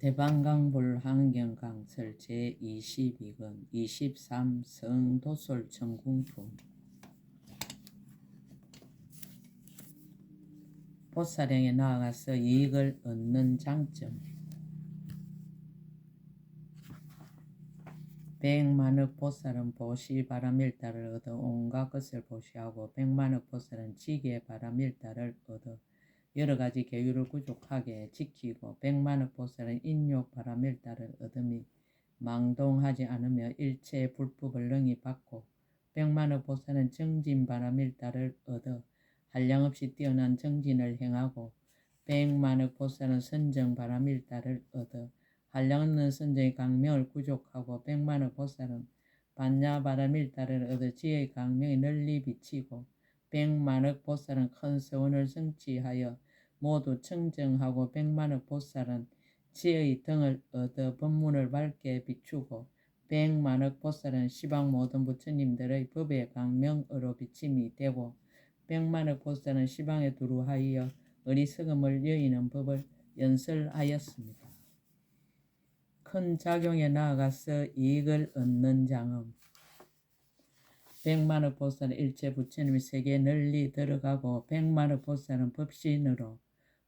대방강불 환경강설 제22권 23 성 도솔 전궁품 보살행에 나아가서 이익을 얻는 장점. 백만억 보살은 보시 바람일다를 얻어 온갖 것을 보시하고 백만억 보살은 지게 바람일다를 얻어 여러 가지 계율을 구족하게 지키고 백만억 보살은 인욕 바람일다를 얻음이 망동하지 않으며 일체의 불법을 능히 받고 백만억 보살은 정진 바람일다를 얻어 한량없이 뛰어난 정진을 행하고 백만억 보살은 선정 바람일다를 얻어 한량없는 선정의 강명을 구족하고 백만억 보살은 반야 바람일다를 얻어 지혜의 강명이 널리 비치고 백만억 보살은 큰 서원을 성취하여 모두 청정하고 백만억 보살은 지혜의 등을 얻어 법문을 밝게 비추고 백만억 보살은 시방 모든 부처님들의 법의 강명으로 비침이 되고 백만억 보살은 시방에 두루하여 어리석음을 여의는 법을 연설하였습니다. 큰 작용에 나아가서 이익을 얻는 장엄 백만억 보살은 일체 부처님의 세계에 널리 들어가고 백만억 보살은 법신으로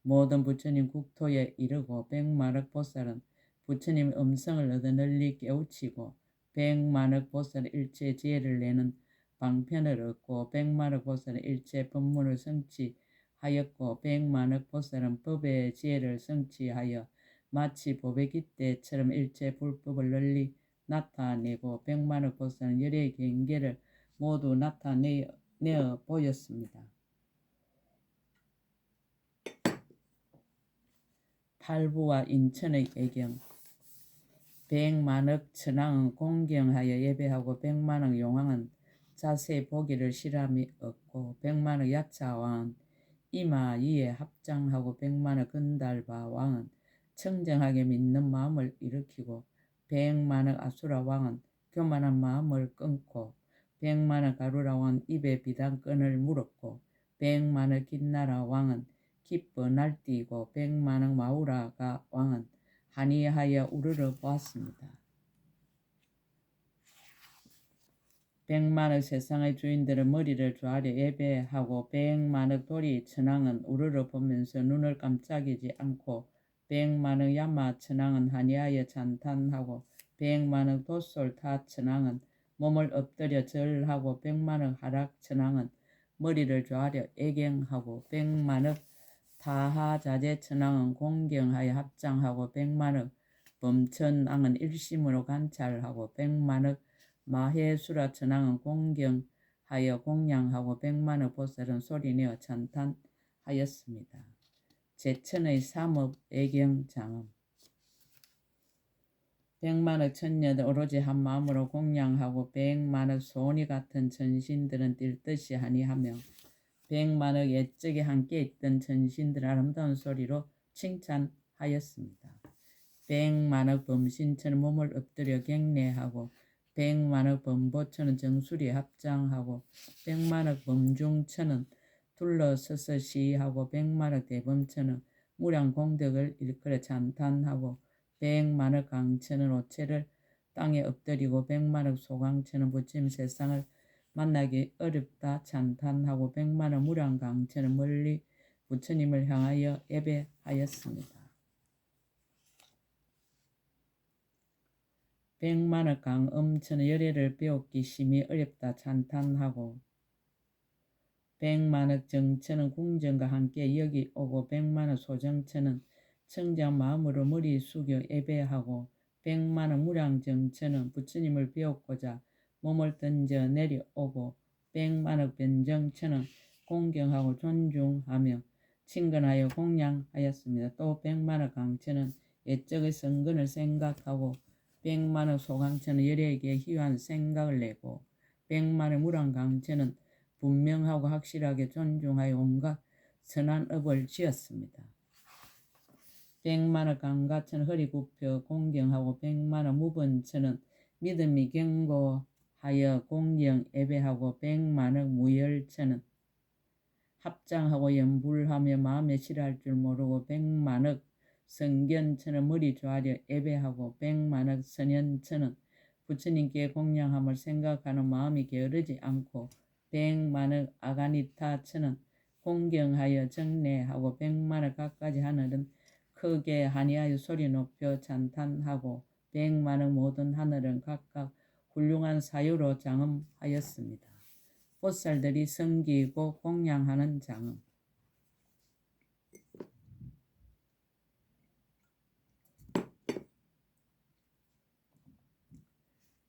모든 부처님 국토에 이르고 백만억 보살은 부처님의 음성을 얻어 널리 깨우치고 백만억 보살은 일체 지혜를 내는 방편을 얻고 백만억 보살은 일체 법문을 성취하였고 백만억 보살은 법의 지혜를 성취하여 마치 보배기 때처럼 일체 불법을 널리 나타내고 백만억 보살은 열의 경계를 모두 나타내어 보였습니다. 팔부와 인천의 애경 백만억 천왕은 공경하여 예배하고 백만억 용왕은 자세 보기를 실함이 없고 백만억 야차왕은 이마 이에 합장하고 백만억 근달바 왕은 청정하게 믿는 마음을 일으키고 백만억 아수라 왕은 교만한 마음을 끊고 백만의 가루라 왕은 입에 비단끈을 물었고 백만의 긴나라 왕은 기뻐 날뛰고 백만의 마우라가 왕은 한이하여 우르르 보았습니다. 백만의 세상의 주인들은 머리를 조아려 예배하고 백만의 도리 천왕은 우르르 보면서 눈을 깜짝이지 않고 백만의 야마 천왕은 한이하여 찬탄하고 백만의 도솔 타 천왕은 몸을 엎드려 절하고 백만억 하락 천왕은 머리를 조아려 애경하고 백만억 다하자재 천왕은 공경하여 합장하고 백만억 범천왕은 일심으로 관찰하고 백만억 마해수라 천왕은 공경하여 공양하고 백만억 보살은 소리내어 찬탄하였습니다. 제천의 삼업 애경 장엄 백만억 천녀들 오로지 한 마음으로 공양하고 백만억 소원이 같은 전신들은 뛸 듯이 하니하며 백만억 옛적에 함께 있던 전신들 아름다운 소리로 칭찬하였습니다. 백만억 범신처럼 몸을 엎드려 경례하고 백만억 범보처는 정수리 합장하고 백만억 범중처는 둘러서서 시하고 백만억 대범처는 무량 공덕을 일컬어 찬탄하고 백만억 강천은 오체를 땅에 엎드리고 백만억 소강천은 부처님 세상을 만나기 어렵다 찬탄하고 백만억 무량강천은 멀리 부처님을 향하여 예배하였습니다. 백만억 강엄천은 열애를 배웠기 심히 어렵다 찬탄하고 백만억 정천은 궁전과 함께 여기 오고 백만억 소정천은 청장 마음으로 머리 숙여 예배하고 백만원 무량정처는 부처님을 배웠고자 몸을 던져 내려오고 백만억 변정처는 공경하고 존중하며 친근하여 공양하였습니다. 또 백만억 강처는 옛적의 성근을 생각하고 백만억 소강처는 열에게 희한 생각을 내고 백만의 무량강처는 분명하고 확실하게 존중하여 온갖 선한 업을 지었습니다. 백만의 강가천 허리 굽혀 공경하고 백만의 무번천은 믿음이 경고하여 공경 예배하고 백만의 무열천은 합장하고 연불하며 마음에 싫어할 줄 모르고 백만의 성견처럼 머리 조아려 예배하고 백만억 선현처는 부처님께 공양함을 생각하는 마음이 게으르지 않고 백만억 아가니타처는 공경하여 정례하고 백만억 갖가지 하늘은 크게 한이하여 소리 높여 찬탄하고 백만억 모든 하늘은 각각 훌륭한 사유로 장엄하였습니다. 보살들이 섬기고 공양하는 장엄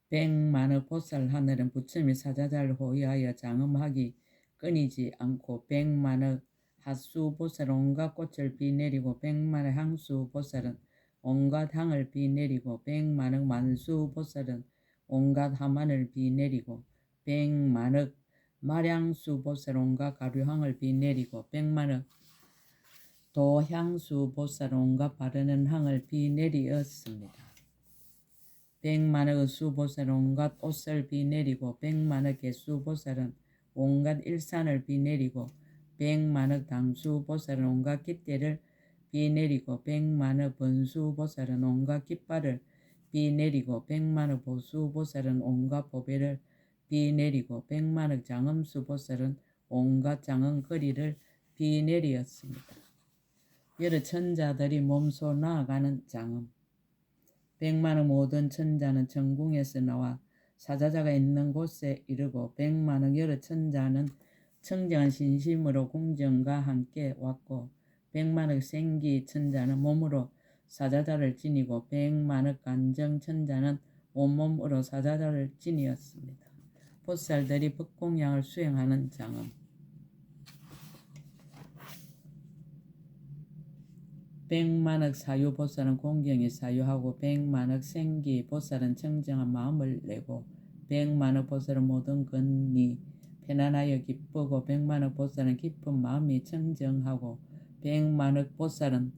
백만의 보살 하늘은 부처님의 사자자를 호위하여 장엄하기 끊이지 않고 백만의 하수 보살은 온갖 꽃을 비내리고 백만의 향수 보살은 온갖 향을 비내리고 백만의 만수 보살은 온갖 하만을 비내리고 백만의 마량수 보살 온갖 가루향을 비내리고 백만의 도향수 보살 온갖 바르는 향을 비내리었습니다. 백만의 수 보살은 온갖 옷을 비내리고 백만의 개수 보살은 온갖 일산을 비내리고 백만의 당수보살은 온갖 깃대를 비내리고 백만의 번수보살은 온갖 깃발을 비내리고 백만의 보수보살은 온갖 보배를 비내리고 백만의 장엄수보살은 온갖 장엄거리를 비내리었습니다. 여러 천자들이 몸소 나아가는 장엄 백만의 모든 천자는 전궁에서 나와 사자자가 있는 곳에 이르고 백만의 여러 천자는 청정한 신심으로 공정과 함께 왔고 백만의 생기 천자는 몸으로 사자자를 지니고 백만의 간정 천자는 온몸으로 사자자를 지니었습니다. 보살들이 법공양을 수행하는 장엄 백만억 사유 보살은 공경이 사유하고 백만억 생기 보살은 청정한 마음을 내고 백만억 보살은 모든 근이 편안하여 기쁘고 백만억 보살은 기쁜 마음이 청정하고 백만억 보살은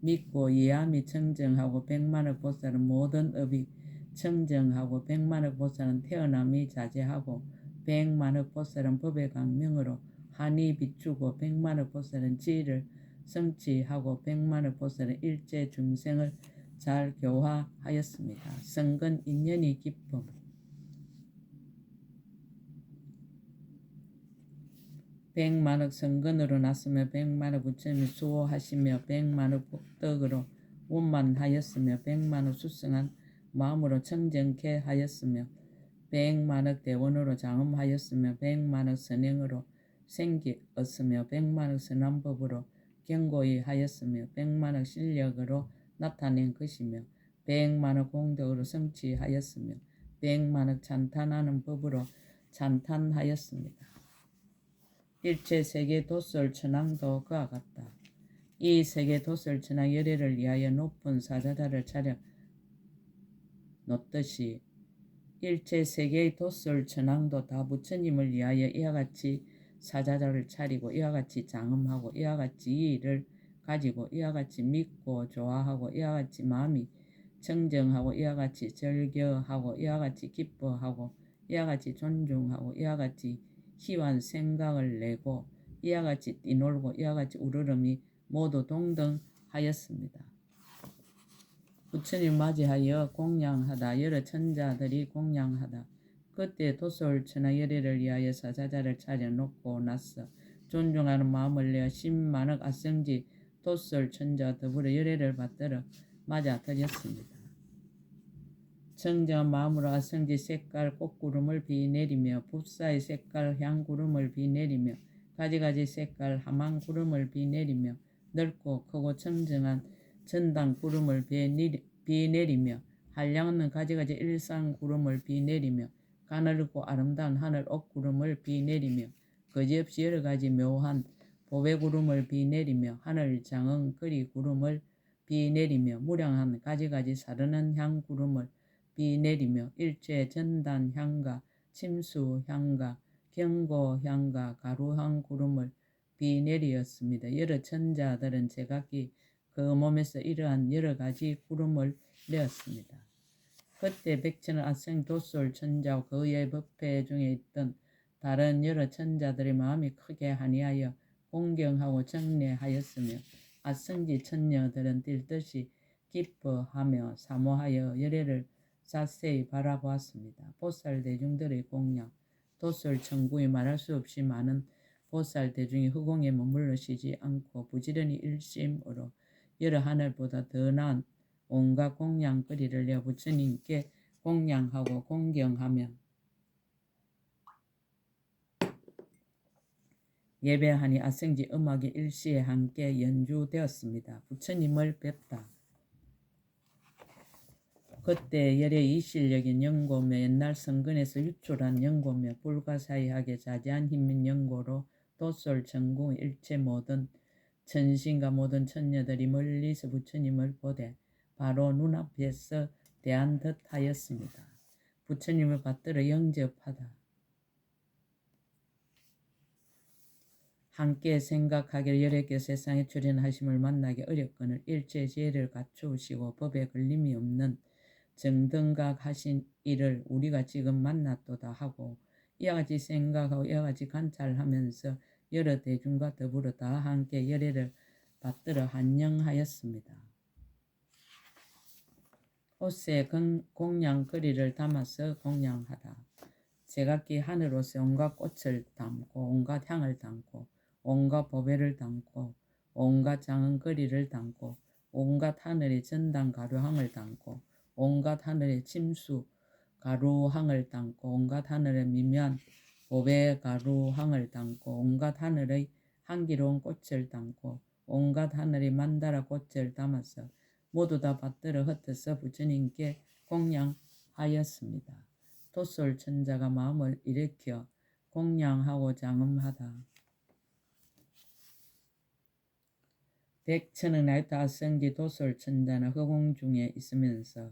믿고 이해함이 청정하고 백만억 보살은 모든 업이 청정하고 백만억 보살은 태어남이 자제하고 백만억 보살은 법의 강명으로 한이 비추고 백만억 보살은 지혜를 성취하고 백만의 보살은 일제 중생을 잘 교화하였습니다. 성근 인연이 기쁨 백만억 성근으로 났으며 백만억 부처님이 수호하시며 백만억 복덕으로 원만하였으며 백만억 수승한 마음으로 청정케 하였으며 백만억 대원으로 장엄하였으며 백만억 선행으로 생기었으며 백만억 선한 법으로 경고히 하였으며 백만의 실력으로 나타낸 것이며 백만의 공덕으로 성취하였으며 백만의 찬탄하는 법으로 찬탄하였습니다. 일체 세계 도솔 천왕도 그와 같다. 이 세계 도솔 천왕 열애를 위하여 높은 사자자를 차려 놓듯이 일체 세계의 도솔 천왕도 다 부처님을 위하여 이와 같이 사자자를 차리고 이와 같이 장엄하고 이와 같이 이의를 가지고 이와 같이 믿고 좋아하고 이와 같이 마음이 청정하고 이와 같이 절겨하고 이와 같이 기뻐하고 이와 같이 존중하고 이와 같이 희환 생각을 내고 이와 같이 뛰놀고 이와 같이 우르름이 모두 동등하였습니다. 부처님 맞이하여 공양하다 여러 천자들이 공양하다 그때 도솔 천하 열애를 위하여 사자자를 차려놓고 나서 존중하는 마음을 내어 십만억 아성지 도솔 천자 더불어 열애를 받들어 맞아 드렸습니다. 청정한 마음으로 아성지 색깔 꽃구름을 비 내리며 붓사의 색깔 향구름을 비 내리며 가지가지 색깔 하만 구름을 비 내리며 넓고 크고 청정한 전당 구름을 비 내리며 한량없는 가지가지 일상 구름을 비 내리며 가늘고 아름다운 하늘 옥구름을 비 내리며 거지없이 여러 가지 묘한 보배 구름을 비 내리며 하늘 장흥 거리 구름을 비 내리며 무량한 가지가지 사르는 향 구름을 비 내리며 일체 전단 향가 침수 향가 경고 향가 가루향 구름을 비 내리었습니다. 여러 천자들은 제각기 그 몸에서 이러한 여러 가지 구름을 내었습니다. 그때 백천은 아생 도솔 천자와 그의 법회 중에 있던 다른 여러 천자들의 마음이 크게 한이하여 공경하고 정례하였으며 아성지 천녀들은 뛸 듯이 기뻐하며 사모하여 열애를 자세히 바라보았습니다. 보살 대중들의 공양, 도솔 천국이 말할 수 없이 많은 보살 대중이 허공에 머물러 쉬지 않고 부지런히 일심으로 여러 하늘보다 더 나은 온갖 공양거리를 내어 부처님께 공양하고 공경하며 예배하니 아생지 음악이 일시에 함께 연주되었습니다. 부처님을 뵙다. 그때 열의 이실력인 연고며 옛날 성근에서 유출한 연고며 불가사의하게 자제한 힘인 연고로 도솔 전궁 일체 모든 천신과 모든 천녀들이 멀리서 부처님을 보되 바로 눈앞에서 대한 듯 하였습니다. 부처님을 받들어 영접하다. 함께 생각하기를 열애께 세상에 출현하심을 만나기 어렵거늘 일체 지혜를 갖추시고 법에 걸림이 없는 정등각 하신 이를 우리가 지금 만났도다 하고 이와 같이 생각하고 이와 같이 관찰하면서 여러 대중과 더불어 다 함께 열애를 받들어 한영하였습니다. 옷에 공양 거리를 담아서 공양하다. 제각기 하늘 옷에 온갖 꽃을 담고 온갖 향을 담고 온갖 보배를 담고 온갖 장은 거리를 담고 온갖 하늘의 전당 가루항을 담고 온갖 하늘의 침수 가루항을 담고 온갖 하늘의 미묘한 보배 가루항을 담고 온갖 하늘의 향기로운 꽃을 담고 온갖 하늘의 만다라 꽃을 담아서 모두 다 받들어 흩어서 부처님께 공양하였습니다. 도솔 천자가 마음을 일으켜 공양하고 장음하다. 백천은 나이타 성지 도솔 천자는 허공 중에 있으면서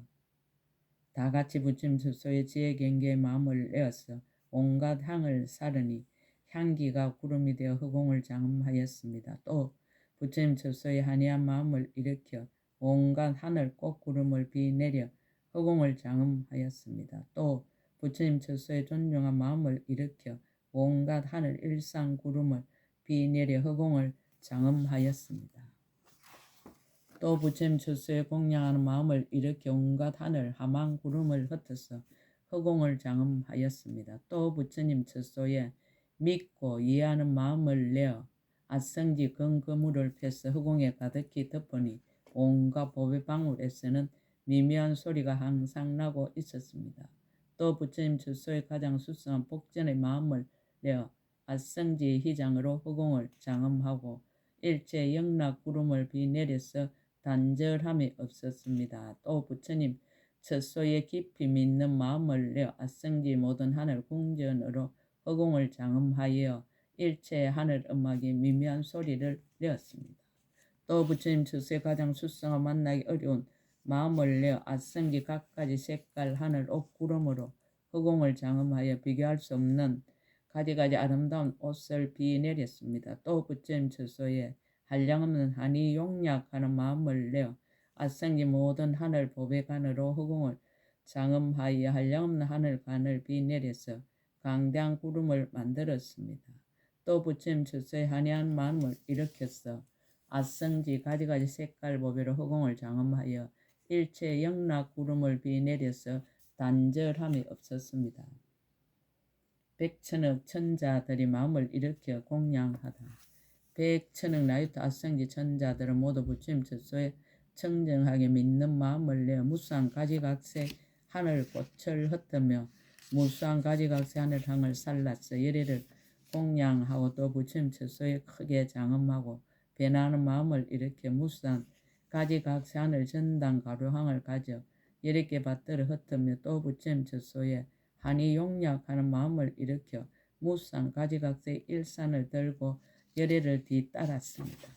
다 같이 부처님 스소의 지혜 경계에 마음을 내어서 온갖 향을 사르니 향기가 구름이 되어 허공을 장음하였습니다. 또 부처님 스소의 한이한 마음을 일으켜 온갖 하늘 꽃구름을 비 내려 허공을 장음하였습니다. 또 부처님 스소의 존중한 마음을 일으켜 온갖 하늘 일상 구름을 비 내려 허공을 장음하였습니다. 또 부처님 처소에 공양하는 마음을 일으켜 온갖 하늘 하망 구름을 흩어서 허공을 장음하였습니다. 또 부처님 처소에 믿고 이해하는 마음을 내어 아성지 건거물을 펴서 허공에 가득히 덮으니 온갖 보배방울에서는 미묘한 소리가 항상 나고 있었습니다. 또 부처님 처소에 가장 수성한 복전의 마음을 내어 아성지 희장으로 허공을 장음하고 일체 영락 구름을 비 내려서 단절함이 없었습니다. 또 부처님 첫소에 깊이 믿는 마음을 내어 아성지 모든 하늘 궁전으로 허공을 장음하여 일체 하늘 음악이 미묘한 소리를 내었습니다. 또 부처님 첫소에 가장 수성하 만나기 어려운 마음을 내어 아성지 각가지 색깔 하늘 옷 구름으로 허공을 장음하여 비교할 수 없는 가지가지 아름다운 옷을 비 내렸습니다. 또 부처님 처소에 한량없는 한이 용약하는 마음을 내어 아생기 모든 하늘 보배간으로 허공을 장음하여 한량없는 하늘간을 비 내려서 강대한 구름을 만들었습니다. 또 부처님 처소에 한이한 마음을 일으켰어 아성지 가지가지 색깔 보배로 허공을 장음하여 일체 영락 구름을 비 내려서 단절함이 없었습니다. 백천억 천자들이 마음을 일으켜 공양하다. 백천억 나이트 아성지 천자들은 모두 부처님 첫소에 청정하게 믿는 마음을 내어 무수한 가지각색 하늘 꽃을 흩으며 무수한 가지각색 하늘항을 살라서 열애를 공양하고 또 부처님 첫소에 크게 장엄하고 변하는 마음을 일으켜 무수한 가지각색 하늘 전당 가루항을 가져 열애께 받들어 흩으며 또 부처님 첫소에 한이 용약하는 마음을 일으켜 무수한 가지각색 일산을 들고 열애를 뒤따랐습니다.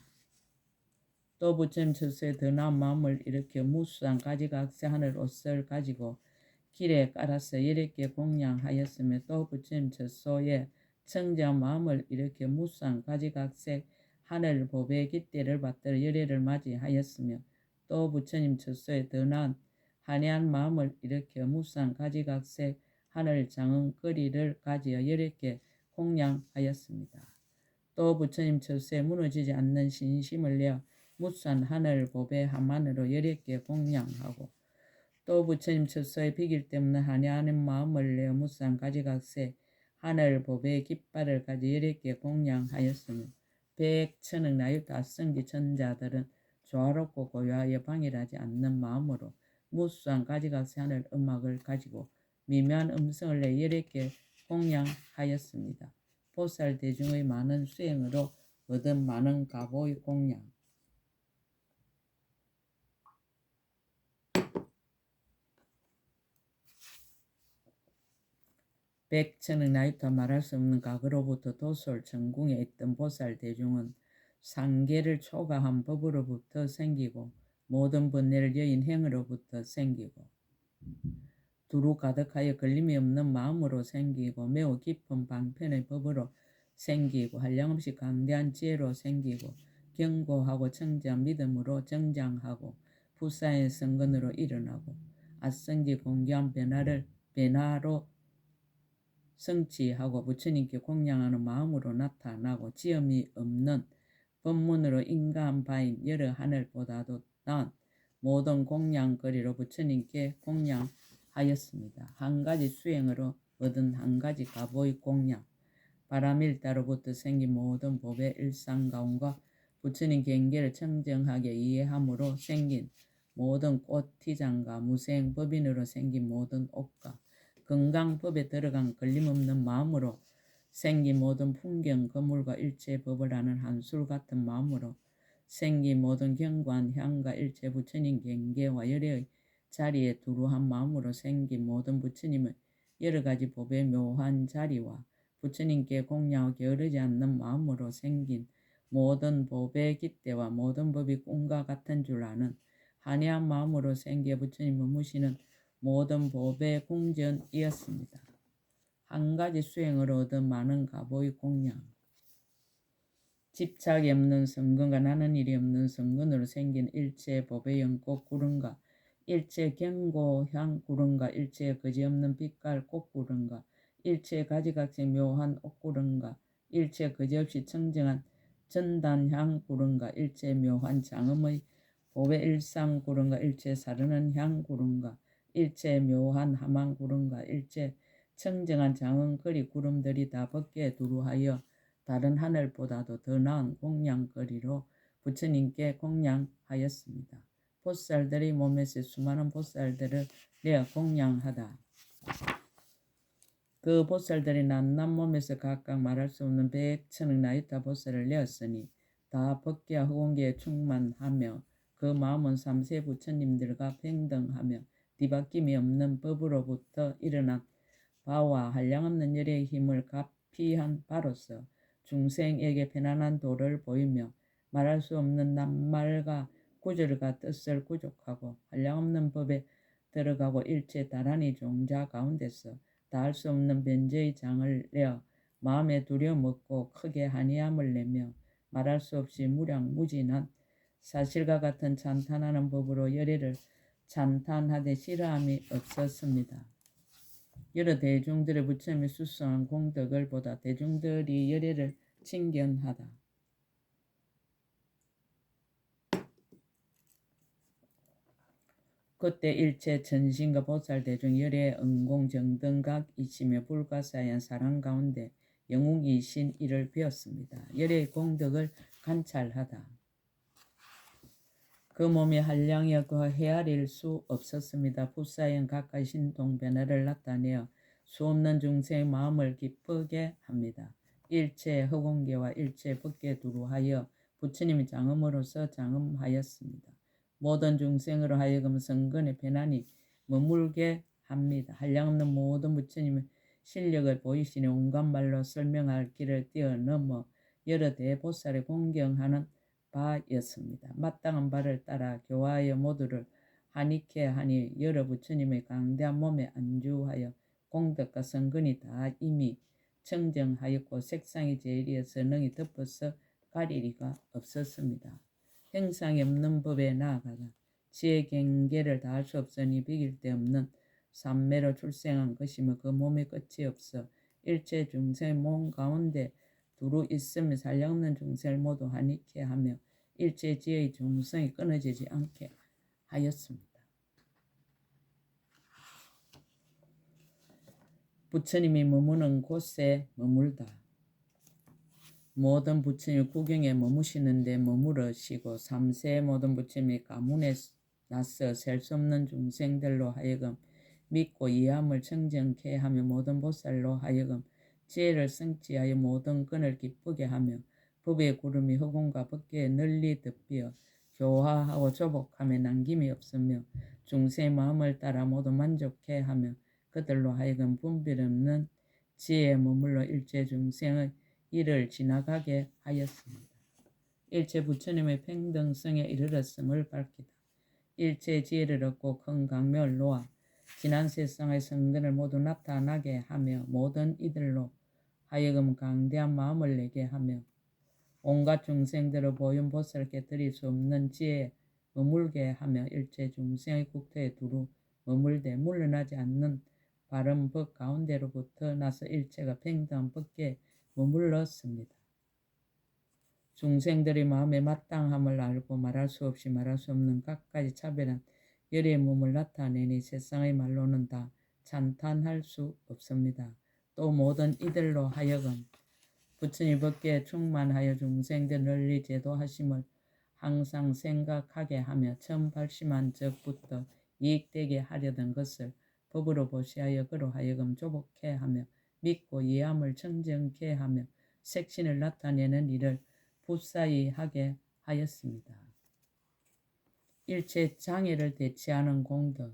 또 부처님 처소에 더 나은 마음을 일으켜 무수한 가지각색 하늘 옷을 가지고 길에 깔아서 열애께 공양하였으며 또 부처님 처소에 청정 마음을 일으켜 무수한 가지각색 하늘 보배 깃대를 받들어 열애를 맞이하였으며 또 부처님 처소에 더 나은 한해한 마음을 일으켜 무수한 가지각색 하늘 장흥거리를 가지어 열애께 공양하였습니다. 또 부처님 처소에 무너지지 않는 신심을 내어 무산 하늘 보배 한만으로 열의께 공양하고 또 부처님 첫서에 비길 때문에 한야하는 마음을 내어 무산 가지각세 하늘 보배 깃발을 가지 열의께 공양하였으며 백천억 나유 다성지 천자들은 조화롭고 고요하여 방일하지 않는 마음으로 무수한 가지각세 하늘 음악을 가지고 미묘한 음성을 내 열의께 공양하였습니다. 보살 대중의 많은 수행으로 얻은 많은 가보의 공양 백천의 나이터 말할 수 없는 각으로부터 도솔 전궁에 있던 보살 대중은 상계를 초과한 법으로부터 생기고 모든 번뇌를 여인 행으로부터 생기고 두루 가득하여 걸림이 없는 마음으로 생기고 매우 깊은 방편의 법으로 생기고 한량없이 강대한 지혜로 생기고 견고하고 청지한 믿음으로 정장하고 부사의 성근으로 일어나고 아성지 공개한 변화를 변화로 성취하고 부처님께 공양하는 마음으로 나타나고 지음이 없는 법문으로 인가한 바인 여러 하늘보다도 나은 모든 공양거리로 부처님께 공양 하였습니다. 한 가지 수행으로 얻은 한 가지 가보의 공양 바람일다로부터 생긴 모든 법의 일상가운과 부처님 경계를 청정하게 이해함으로 생긴 모든 꽃티장과 무생 법인으로 생긴 모든 옷과 건강법에 들어간 걸림없는 마음으로 생긴 모든 풍경 거물과 일체 법을 아는 한술 같은 마음으로 생긴 모든 경관 향과 일체 부처님 경계와 열의 자리에 두루한 마음으로 생긴 모든 부처님의 여러 가지 법의 묘한 자리와 부처님께 공양하고 게으르지 않는 마음으로 생긴 모든 법의 기대와 모든 법이 꿈과 같은 줄 아는 한해한 마음으로 생겨 부처님을 무시는 모든 법의 궁전이었습니다. 한 가지 수행으로 얻은 많은 가보의 공양. 집착이 없는 성근과 나는 일이 없는 성근으로 생긴 일체 법의 연꽃 구름과 일체 경고향 구름과 일체 거지없는 빛깔 꽃구름과 일체 가지각색 묘한 옷구름과 일체 거지없이 청정한 전단향 구름과 일체 묘한 장음의 법의 일상 구름과 일체 사르는 향 구름과 일체 묘한 하만 구름과 일체 청정한 장은 거리 구름들이 다 벗게 두루하여 다른 하늘보다도 더 나은 공양거리로 부처님께 공양하였습니다. 보살들이 몸에서 수많은 보살들을 내어 공양하다. 그 보살들이 낱낱 몸에서 각각 말할 수 없는 백천억 나이타 보살을 내었으니 다 법계와 허공계에 충만하며 그 마음은 삼세 부처님들과 평등하며 뒤바뀜이 없는 법으로부터 일어난 바와 한량없는 열의 힘을 가피한 바로서 중생에게 편안한 도를 보이며 말할 수 없는 낱말과 구절과 뜻을 구족하고 한량없는 법에 들어가고 일체 다란히 종자 가운데서 다 할 수 없는 변제의 장을 내어 마음에 두려움 없고 크게 한이함을 내며 말할 수 없이 무량무진한 사실과 같은 찬탄하는 법으로 열애를 찬탄하되 싫어함이 없었습니다. 여러 대중들의 부처님이 수성한 공덕을 보다 대중들이 열애를 친견하다. 그때 일체 전신과 보살 대중 열의 응공 정등각 이치며 불가사한 사랑 가운데 영웅이신 이를 배웠습니다. 열의 공덕을 관찰하다. 그 몸이 한량이어 그 헤아릴 수 없었습니다. 부사연 가까이 신동 변화를 나타내어 수없는 중생의 마음을 기쁘게 합니다. 일체 허공계와 일체 법계 두루하여 부처님의 장음으로서 장음하였습니다. 모든 중생으로 하여금 성근의 편안히 머물게 합니다. 한량없는 모든 부처님의 실력을 보이시니 온갖 말로 설명할 길을 뛰어넘어 여러 대보살에 공경하는 바였습니다. 마땅한 바를 따라 교화하여 모두를 한익해 하니 여러 부처님의 강대한 몸에 안주하여 공덕과 성근이 다 이미 청정하였고 색상이 제일이어서 능히 덮어서 가리리가 없었습니다. 형상이 없는 법에 나아가다 지혜 경계를 다할 수 없으니 비길 데 없는 삼매로 출생한 것이며 그 몸에 끝이 없어 일체 중생의 몸 가운데 두루 있으며 살량없는 중생을 모두 한익해 하며 일체 지의 중성이 끊어지지 않게 하였습니다. 부처님이 머무는 곳에 머물다. 모든 부처님 구경에 머무시는데 머무르시고 삼세 모든 부처님이 가문에 나서 셀 수 없는 중생들로 하여금 믿고 이함을 청정케 하며 모든 보살로 하여금 지혜를 성취하여 모든 끈을 기쁘게 하며 법의 구름이 허공과 밖에 널리 덮여 교화하고 조복함에 남김이 없으며 중생의 마음을 따라 모두 만족해 하며 그들로 하여금 분별 없는 지혜에 머물러 일체 중생의 일을 지나가게 하였습니다. 일체 부처님의 평등성에 이르렀음을 밝히다. 일체 지혜를 얻고 큰 강명을 놓아 지난 세상의 성근을 모두 나타나게 하며 모든 이들로 하여금 강대한 마음을 내게 하며 온갖 중생들을 보윤 보살께 드릴 수 없는 지혜에 머물게 하며 일체 중생의 국토에 두루 머물되 물러나지 않는 바른 법 가운데로부터 나서 일체가 평등한 법께 머물렀습니다. 중생들의 마음의 마땅함을 알고 말할 수 없이 말할 수 없는 각가지 차별한 열의 몸을 나타내니 세상의 말로는 다 찬탄할 수 없습니다. 또 모든 이들로 하여금 부처님 법계에 충만하여 중생들 널리 제도하심을 항상 생각하게 하며 처음 발심한 적부터 이익되게 하려던 것을 법으로 보시하여 그로 하여금 조복해 하며 믿고 이해함을 청정케 하며 색신을 나타내는 일을 부사히 하게 하였습니다. 일체 장애를 대체하는 공덕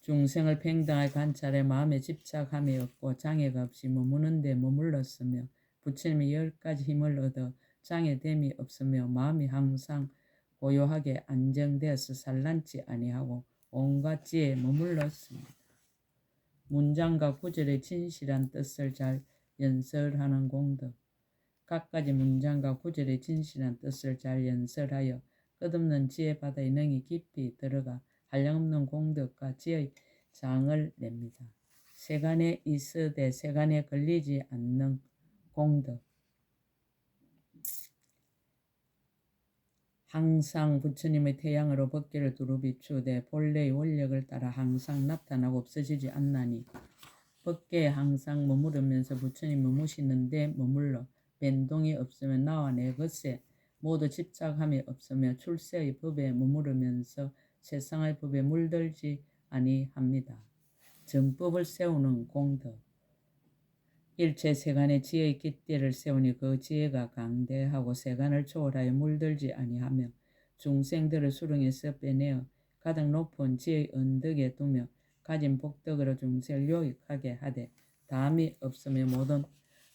중생을 평등하게 관찰해 마음에 집착함이 없고 장애가 없이 머무는 데 머물렀으며 부처님이 열 가지 힘을 얻어 장애됨이 없으며 마음이 항상 고요하게 안정되어서 산란치 아니하고 온갖 지에 머물렀습니다. 문장과 구절의 진실한 뜻을 잘 연설하는 공덕 각가지 문장과 구절의 진실한 뜻을 잘 연설하여 끝없는 지혜 바다에 능히 깊이 들어가 한량없는 공덕과 지혜의 장을 냅니다. 세간에 있으되 세간에 걸리지 않는 공덕 항상 부처님의 태양으로 법계를 두루 비추되 본래의 원력을 따라 항상 나타나고 없어지지 않나니 법계에 항상 머무르면서 부처님 머무시는데 머물러 변동이 없으면 나와 내 것에 모두 집착함이 없으며 출세의 법에 머무르면서 세상의 법에 물들지 아니합니다. 정법을 세우는 공덕 일체 세간의 지혜의 깃대를 세우니 그 지혜가 강대하고 세간을 초월하여 물들지 아니하며 중생들을 수렁에서 빼내어 가장 높은 지혜의 언덕에 두며 가진 복덕으로 중생을 요익하게 하되 다음이 없으며 모든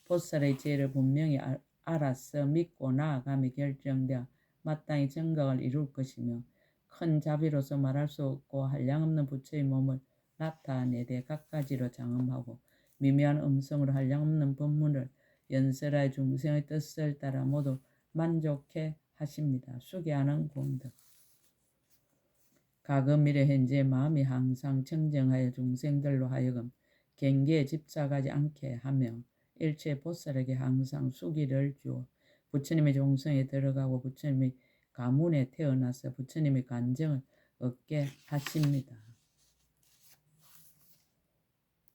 보살의 지혜를 분명히 알아서 믿고 나아감이 결정되어 마땅히 정각을 이룰 것이며 큰 자비로서 말할 수 없고 한량없는 부처의 몸을 나타내되 각가지로 장엄하고 미묘한 음성으로 한량없는 법문을 연설하여 중생의 뜻을 따라 모두 만족해 하십니다. 수기하는 공덕. 과거 미래 현재 마음이 항상 청정하여 중생들로 하여금 경계에 집착하지 않게 하며 일체 보살에게 항상 수기를 주어 부처님의 종성에 들어가고 부처님의 가문에 태어나서 부처님의 간정을 얻게 하십니다.